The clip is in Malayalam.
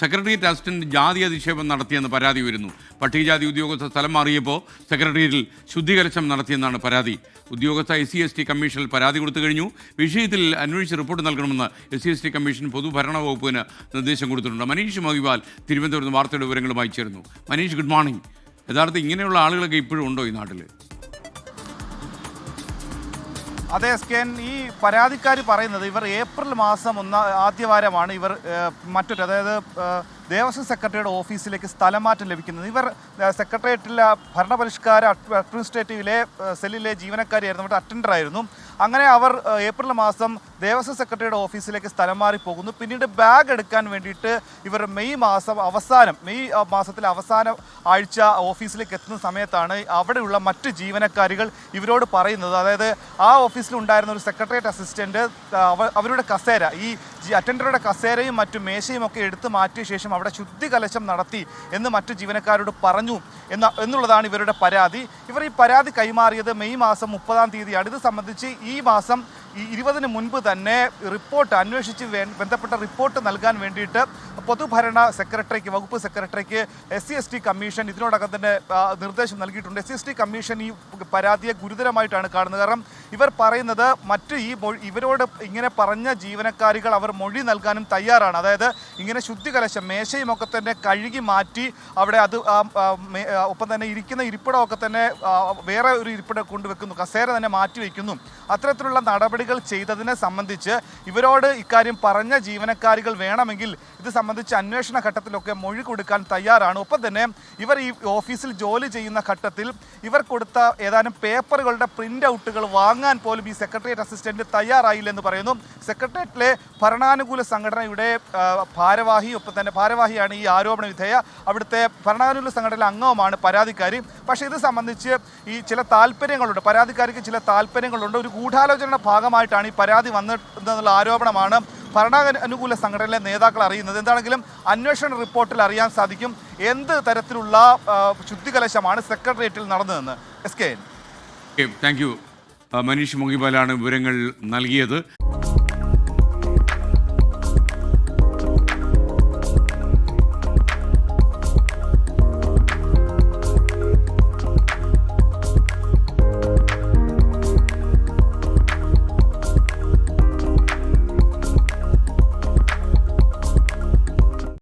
സെക്രട്ടേറിയറ്റ് അസിസ്റ്റന്റ് ജാതി അധിക്ഷേപം നടത്തിയെന്ന് പരാതി വരുന്നു പട്ടികജാതി ഉദ്യോഗസ്ഥ സ്ഥലം മാറിയപ്പോൾ സെക്രട്ടേറിയറ്റിൽ ശുദ്ധികലശം നടത്തിയെന്നാണ് പരാതി. ഉദ്യോഗസ്ഥ എസ് സി എസ് ടി കമ്മീഷനിൽ പരാതി കൊടുത്തു കഴിഞ്ഞു. വിഷയത്തിൽ അന്വേഷിച്ച് റിപ്പോർട്ട് നൽകണമെന്ന് S C S T commission പൊതുഭരണ വകുപ്പിന് നിർദ്ദേശം കൊടുത്തിട്ടുണ്ട്. മനീഷ് മഹിവാൽ തിരുവനന്തപുരത്ത് വാർത്തയുടെ വിവരങ്ങളുമായി ചേരുന്നു. മനീഷ് ഗുഡ് മോർണിംഗ് യഥാർത്ഥം ഇങ്ങനെയുള്ള ആളുകളൊക്കെ ഇപ്പോഴും ഉണ്ടോ ഈ നാട്ടിൽ അതെ സ്കാൻ. ഈ പരാതിക്കാർ പറയുന്നത് ഇവർ ഏപ്രിൽ മാസം ഒന്ന ആദ്യവാരമാണ് ഇവർ മറ്റൊരു അതായത് ദേവസ്വം സെക്രട്ടറിയുടെ ഓഫീസിലേക്ക് സ്ഥലമാറ്റം ലഭിക്കുന്നത്. ഇവർ സെക്രട്ടേറിയറ്റിലെ ഭരണപരിഷ്കാര അഡ്മിനിസ്ട്രേറ്റീവിലെ സെല്ലിലെ ജീവനക്കാരിയായിരുന്നു. അവരുടെ അറ്റൻഡറായിരുന്നു. അങ്ങനെ അവർ ഏപ്രിൽ മാസം ദേവസ്വം സെക്രട്ടറിയുടെ ഓഫീസിലേക്ക് സ്ഥലം മാറി പോകുന്നു. പിന്നീട് ബാഗ് എടുക്കാൻ വേണ്ടിയിട്ട് ഇവർ മെയ് മാസം അവസാനം മെയ് മാസത്തിലെ അവസാന ആഴ്ച ഓഫീസിലേക്ക് എത്തുന്ന സമയത്താണ് അവിടെയുള്ള മറ്റ് ജീവനക്കാരികൾ ഇവരോട് പറയുന്നത്. അതായത് ആ ഓഫീസിലുണ്ടായിരുന്ന ഒരു സെക്രട്ടേറിയറ്റ് അസിസ്റ്റന്റ് അവരുടെ കസേര ഈ അറ്റൻഡറുടെ കസേരയും മറ്റു മേശയും ഒക്കെ എടുത്തു മാറ്റിയ ശേഷം അവിടെ ശുദ്ധി കലശം നടത്തി എന്ന് മറ്റു ജീവനക്കാരോട് പറഞ്ഞു എന്ന എന്നുള്ളതാണ് ഇവരുടെ പരാതി. ഇവർ ഈ പരാതി കൈമാറിയത് മെയ് മാസം മുപ്പതാം തീയതിയാണ് ഇത് സംബന്ധിച്ച് ഈ മാസം ഇരുപതിന് മുൻപ് തന്നെ റിപ്പോർട്ട് അന്വേഷിച്ച് ബന്ധപ്പെട്ട റിപ്പോർട്ട് നൽകാൻ വേണ്ടിയിട്ട് പൊതുഭരണ സെക്രട്ടറിക്ക് വകുപ്പ് സെക്രട്ടറിക്ക് S C S T commission ഇതിനോടകം തന്നെ നിർദ്ദേശം നൽകിയിട്ടുണ്ട്. S C S T commission ഈ പരാതിയെ ഗുരുതരമായിട്ടാണ് കാണുന്നത്. കാരണം ഇവർ പറയുന്നത് മറ്റ് ഈ ഇവരോട് ഇങ്ങനെ പറഞ്ഞ ജീവനക്കാരികൾ അവർ മൊഴി നൽകാനും തയ്യാറാണ്. അതായത് ഇങ്ങനെ ശുദ്ധികലശം മേശയും ഒക്കെ തന്നെ കഴുകി മാറ്റി അവിടെ അത് ഒപ്പം തന്നെ ഇരിക്കുന്ന ഇരിപ്പിടമൊക്കെ തന്നെ വേറെ ഒരു ഇരിപ്പിടം കൊണ്ടുവെക്കുന്നു കസേര തന്നെ മാറ്റി വയ്ക്കുന്നു അത്തരത്തിലുള്ള നടപടികൾ ചെയ്തതിനെ സംബന്ധിച്ച് ഇവരോട് ഇക്കാര്യം പറഞ്ഞ ജീവനക്കാരികൾ വേണമെങ്കിൽ ഇത് സംബന്ധിച്ച് അന്വേഷണ ഘട്ടത്തിലൊക്കെ മൊഴി കൊടുക്കാൻ തയ്യാറാണ്. ഒപ്പം തന്നെ ഇവർ ഈ ഓഫീസിൽ ജോലി ചെയ്യുന്ന ഘട്ടത്തിൽ ഇവർ കൊടുത്ത ഏതാനും പേപ്പറുകളുടെ പ്രിന്റ് ഔട്ടുകൾ വാങ്ങാൻ പോലും ഈ സെക്രട്ടേറിയറ്റ് അസിസ്റ്റന്റ് തയ്യാറായില്ലെന്ന് പറയുന്നു. സെക്രട്ടേറിയറ്റിലെ ഭരണാനുകൂല സംഘടനയുടെ ഭാരവാഹി ഒപ്പം തന്നെ ഭാരവാഹിയാണ് ഈ ആരോപണ വിധേയ. അവിടുത്തെ ഭരണാനുകൂല സംഘടനയിലെ അംഗവുമാണ് പരാതിക്കാരി. പക്ഷേ ഇത് സംബന്ധിച്ച് ഈ ചില താല്പര്യങ്ങളുണ്ട്. പരാതിക്കാരിക്ക് ചില താല്പര്യങ്ങളുണ്ട്. ഒരു ഗൂഢാലോചനയുടെ ഭാഗമായിട്ടാണ് ഈ പരാതി വന്നിട്ടുണ്ടെന്നുള്ള ആരോപണമാണ് ഭരണാനുകൂല സംഘടനയിലെ നേതാക്കൾ അറിയുന്നത്. എന്താണെങ്കിലും അന്വേഷണ റിപ്പോർട്ടിൽ അറിയാൻ സാധിക്കും എന്ത് തരത്തിലുള്ള ശുദ്ധികലശമാണ് സെക്രട്ടേറിയറ്റിൽ നടന്നതെന്ന്. S K thank you Manish മുങ്ങിബാലാണ് വിവരങ്ങൾ നൽകിയത്.